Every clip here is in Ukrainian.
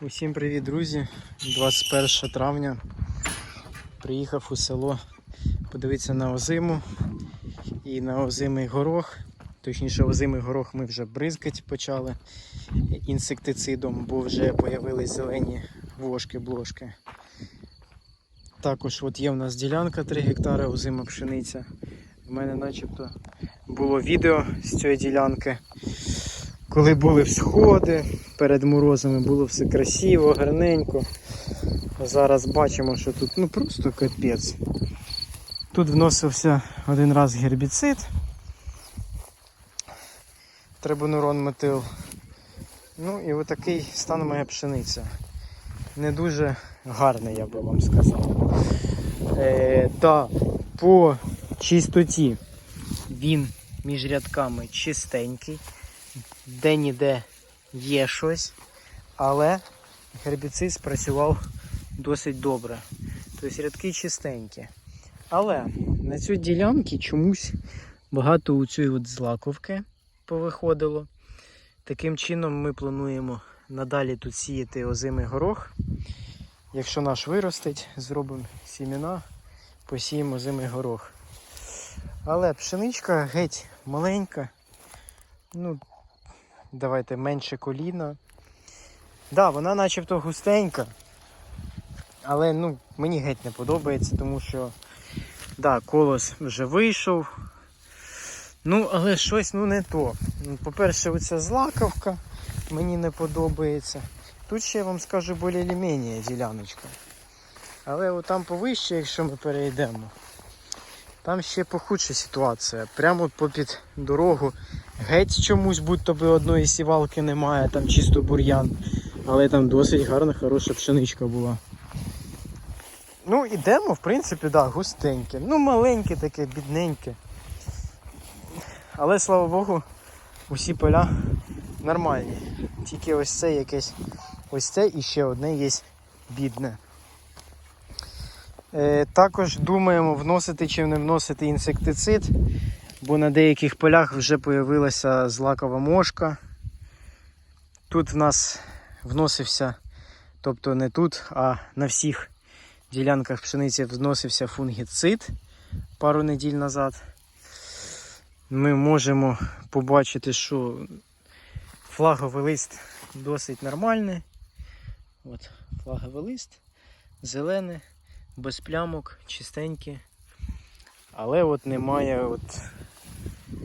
Усім привіт, друзі! 21 травня. Приїхав у село подивитися на озиму і на озимий горох. Точніше, озимий горох ми вже бризкати почали інсектицидом, бо вже з'явились зелені вошки-блошки. Також от є в нас ділянка 3 гектари озима пшениця. У мене начебто було відео з цієї ділянки. Коли були всходи перед морозами, було все красиво, гарненько. Зараз бачимо, що тут ну просто капець. Тут вносився один раз гербіцид, трибунурон метил. Ну і отакий стан моя пшениця. Не дуже гарний, я би вам сказав. Е, та по чистоті він між рядками чистенький де-ніде є щось, але гербіцид спрацював досить добре. Тобто рядки чистенькі. Але на цій ділянці чомусь багато у цієї от злаковки повиходило. Таким чином ми плануємо надалі тут сіяти озимий горох. Якщо наш виростить, зробимо сімена, посіємо озимий горох. Але пшеничка геть маленька. Ну, давайте менше коліна. Да, вона начебто густенька. Але ну, мені геть не подобається, тому що да, колос вже вийшов. Ну, але щось ну не то. По-перше, оця злаковка мені не подобається. Тут ще я вам скажу більш-менш діляночка. Але там повище, якщо ми перейдемо, там ще похудша ситуація. Прямо попід дорогу геть чомусь, будь-то би одної сівалки немає, там чисто бур'ян. Але там досить гарна, хороша пшеничка була. Ну, ідемо, в принципі, да, густеньке. Ну, маленьке таке, бідненьке. Але слава Богу, усі поля нормальні. Тільки ось це якесь, ось це і ще одне є бідне. Е, також думаємо вносити чи не вносити інсектицид, бо на деяких полях вже з'явилася злакова мошка. Тут в нас вносився, тобто не тут, а на всіх ділянках пшениці вносився фунгіцид пару неділь назад. Ми можемо побачити, що флаговий лист досить нормальний. От, флаговий лист, зелений без плямок, чистенькі. Але от немає от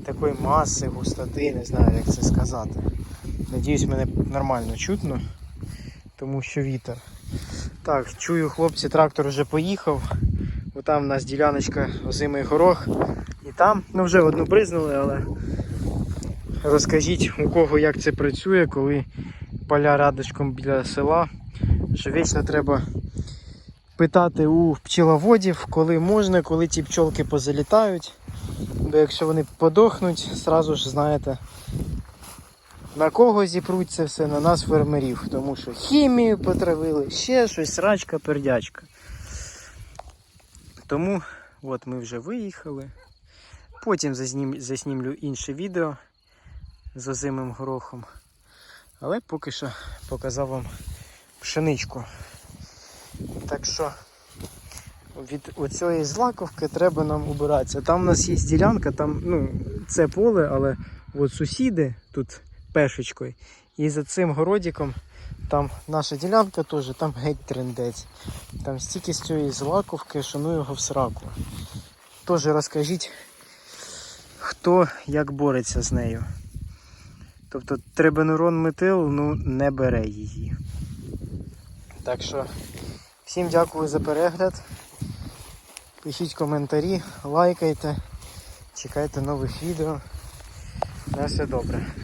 такої маси, густоти, не знаю як це сказати. Надіюсь, мене нормально чутно, тому що вітер. Так, чую, хлопці, трактор вже поїхав. Бо там у нас діляночка озимий горох. І там, ну вже одну бризнули, але розкажіть у кого як це працює, коли поля рядочком біля села, що вічно треба питати у пчеловодів, коли можна, коли ті пчолки позалітають. Бо якщо вони подохнуть, сразу ж знаєте, на кого зіпруть це все, на нас фермерів. Тому що хімію потравили, ще щось, срачка, пердячка. Тому от ми вже виїхали. Потім заснім, заснімлю інше відео з озимим горохом. Але поки що показав вам пшеничку. Так що від оцієї злаковки треба нам убиратися. Там у нас є ділянка, там ну, це поле, але от сусіди тут пешечкою. І за цим городиком там наша ділянка теж, там геть трендець. Там стільки з цієї злаковки, ну його в сраку. Теж розкажіть, хто як бореться з нею. Тобто трибенурон метил ну, не бере її. Так що всім дякую за перегляд. Пишіть коментарі, лайкайте, чекайте нових відео. На все добре.